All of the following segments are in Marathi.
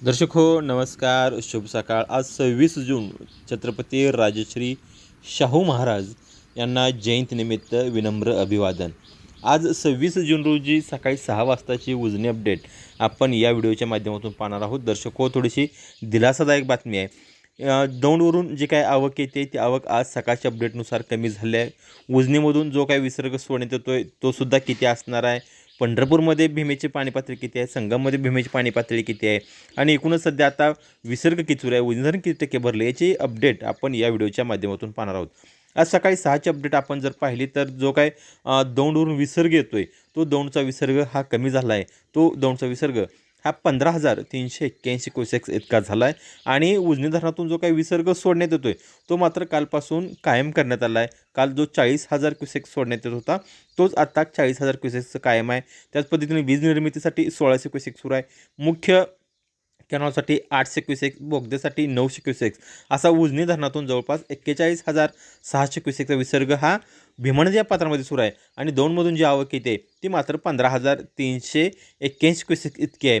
दर्शक हो नमस्कार शुभ सकाळ. आज सव्वीस जून छत्रपती राजश्री शाहू महाराज यांना जयंतीनिमित्त विनम्र अभिवादन. आज सव्वीस जून रोजी सकाळी सहा वाजताची उजनी अपडेट आपण या व्हिडिओच्या माध्यमातून पाहणार आहोत. दर्शक हो थोडीशी दिलासादायक बातमी आहे. दौंडवरून जे काय आवक येते ती आवक आज सकाळच्या अपडेटनुसार कमी झाली आहे. उजनीमधून जो काय विसर्ग सोडण्यात येतो आहे तोसुद्धा किती असणार आहे? पंढरपूरमध्ये भीमेची पाणी पातळी किती आहे? संगममध्ये भीमेची पाणी पातळी किती आहे? आणि एकूणच सध्या आता विसर्ग किती आहे? उजनी किती टक्के भरले? याची अपडेट आपण या व्हिडिओच्या माध्यमातून पाहणार आहोत. आज सकाळी सहाची अपडेट आपण जर पाहिली तर जो काय दौंडवरून विसर्ग येतो आहे तो दौंडचा विसर्ग हा कमी झाला आहे. तो दौंडचा विसर्ग हा पंधरा हजार तीनशे एक्क्याऐंशी क्युसेक्स इतका झाला आहे आणि उजनी धरणातून जो काही विसर्ग सोडण्यात येतो आहे तो मात्र कालपासून कायम करण्यात आला आहे काल जो चाळीस हजार क्युसेक्स सोडण्यात येत होता तोच आत्ता चाळीस हजार क्युसेक्स कायम आहे. त्याच पद्धतीने वीज निर्मितीसाठी सोळाशे क्युसेक्स सुरू आहे. मुख्य कॅनॉलसाठी आठशे क्युसेक्स बोगदेसाठी नऊशे क्युसेक्स असा उजनी धरणातून जवळपास एक्केचाळीस हजार सहाशे क्युसेकचा विसर्ग हा भीमनदी या पात्रामध्ये सुरू आहे. आणि दोनमधून जी आवक येते ती मात्र पंधरा हजार तीनशे एक्क्याऐंशी क्युसेक इतकी आहे.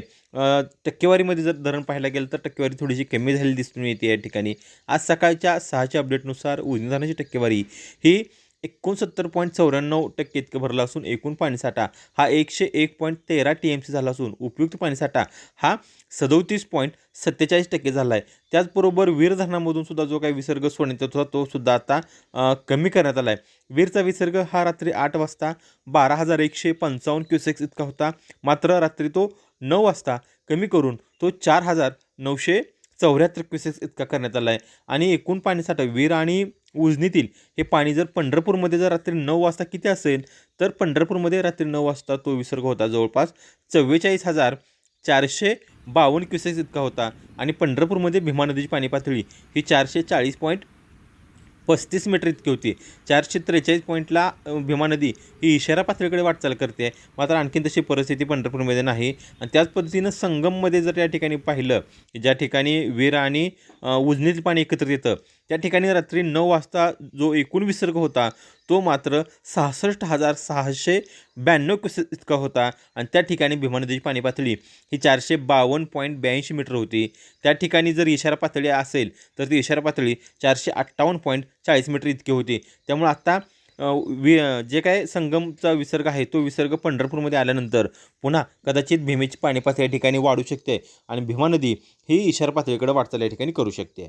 टक्केवारीमध्ये जर धरण पाहायला गेलं तर टक्केवारी थोडीशी कमी झालेली दिसून येते या ठिकाणी. आज सकाळच्या सहाच्या अपडेटनुसार उजनी धरणाची टक्केवारी ही एकोणसत्तर पॉईंट चौऱ्याण्णव टक्के इतकं भरला असून एकूण पाणीसाठा हा एकशे एक पॉईंट तेरा टी एम सी झाला असून उपयुक्त पाणीसाठा हा सदोतीस पॉईंट सत्तेचाळीस टक्के झाला आहे. त्याचबरोबर वीर धरणामधून सुद्धा जो काही विसर्ग सोडण्यात येत होता तो सुद्धा आता कमी करण्यात आला आहे. वीरचा विसर्ग हा रात्री आठ वाजता बारा हजार एकशे पंचावन्न क्युसेक्स इतका होता. मात्र रात्री तो नऊ वाजता कमी करून तो चार हजार नऊशे चौऱ्याहत्तर क्युसेक्स इतका करण्यात आला आहे. आणि एकूण पाणीसाठा वीर आणि उजनीतील. हे पाणी जर पंढरपूरमध्ये जर रात्री नऊ वाजता किती असेल तर पंढरपूरमध्ये रात्री नऊ वाजता तो विसर्ग होता. जवळपास चव्वेचाळीस हजार चारशे बावन्न क्युसेक्स इतका होता. आणि पंढरपूरमध्ये भीमा नदीची पाणी पातळी ही चारशे चाळीस पॉईंट पस्तीस मीटर इतकी होती. चारशे त्रेचाळीस पॉईंटला भीमा नदी ही इशारा पातळीकडे वाटचाल करते. मात्र आणखीन तशी परिस्थिती पंढरपूरमध्ये नाही. आणि त्याच पद्धतीनं संगममध्ये जर या ठिकाणी पाहिलं ज्या ठिकाणी वीर आणि उजनीतील पाणी एकत्रित येतं त्या ठिकाणी रात्री नऊ वाजता जो एकूण विसर्ग होता तो मात्र सहासष्ट हजार सहाशे ब्याण्णव क्युस इतका होता आणि त्या ठिकाणी भीमा नदीची पाणी पातळी ही चारशे बावन्न पॉईंट ब्याऐंशी मीटर होती. त्या ठिकाणी जर इशारा पातळी असेल तर ती इशारा पातळी चारशे अठ्ठावन्न पॉईंट चाळीस मीटर इतकी होती. त्यामुळे आत्ता वि जे काय संगमचा विसर्ग आहे तो विसर्ग पंढरपूरमध्ये आल्यानंतर पुन्हा कदाचित भीमेची पाणी पातळी या ठिकाणी वाढू शकते आणि भीमा नदी ही इशारा पातळीकडे वाटचाल या ठिकाणी करू शकते.